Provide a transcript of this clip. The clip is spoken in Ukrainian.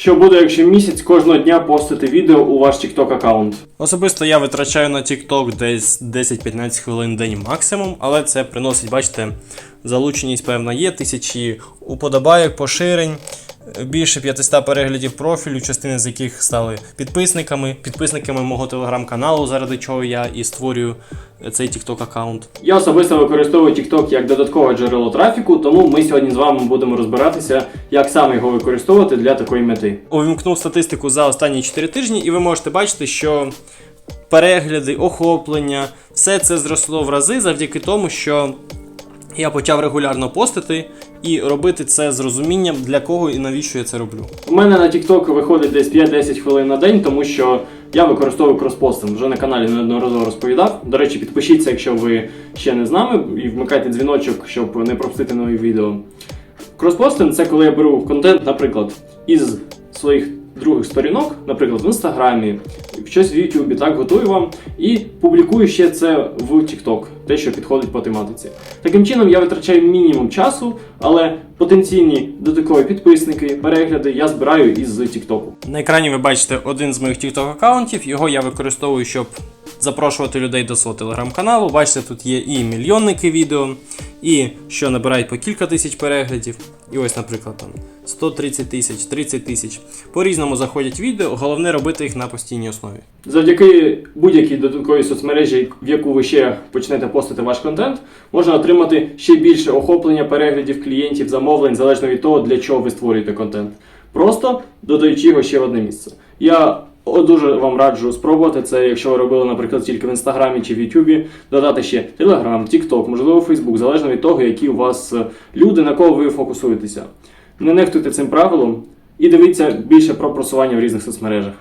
Що буде, якщо місяць кожного дня постити відео у ваш TikTok аккаунт? Особисто я витрачаю на TikTok десь 10-15 хвилин день максимум, але це приносить, бачите, залученість певна є, тисячі уподобайок, поширень, більше 500 переглядів профілю, частини з яких стали підписниками, підписниками мого телеграм-каналу, заради чого я і створюю цей TikTok аккаунт. Я особисто використовую TikTok як додаткове джерело трафіку, тому ми сьогодні з вами будемо розбиратися, як саме його використовувати для такої мети. Увімкнув статистику за останні 4 тижні, і ви можете бачити, що перегляди, охоплення, все це зросло в рази завдяки тому, що я почав регулярно постити і робити це з розумінням, для кого і навіщо я це роблю. У мене на TikTok виходить десь 5-10 хвилин на день, тому що я використовую кроспостинг. Вже на каналі неодноразово розповідав. До речі, підпишіться, якщо ви ще не з нами, і вмикайте дзвіночок, щоб не пропустити нові відео. Кроспостинг це коли я беру контент, наприклад, із своїх других сторінок, наприклад, в інстаграмі, щось в Ютубі, так готую вам і публікую ще це в TikTok, те, що підходить по тематиці. Таким чином я витрачаю мінімум часу, але потенційні додаткові підписники, перегляди я збираю із TikTok. На екрані ви бачите один з моїх TikTok аккаунтів. Його я використовую, щоб запрошувати людей до свого телеграм-каналу. Бачите, тут є і мільйонники відео, і що набирають по кілька тисяч переглядів. І ось, наприклад, там 130 тисяч, 30 тисяч. По-різному заходять відео, головне робити їх на постійній основі. Завдяки будь-якій додатковій соцмережі, в яку ви ще почнете постити ваш контент, можна отримати ще більше охоплення переглядів клієнтів, замовлень, залежно від того, для чого ви створюєте контент. Просто додаючи його ще в одне місце. Я о, дуже вам раджу спробувати це, якщо ви робили, наприклад, тільки в інстаграмі чи в Ютубі, додати ще Телеграм, Тікток, можливо, Фейсбук, залежно від того, які у вас е, люди, на кого ви фокусуєтеся. Не нехтуйте цим правилом і дивіться більше про просування в різних соцмережах.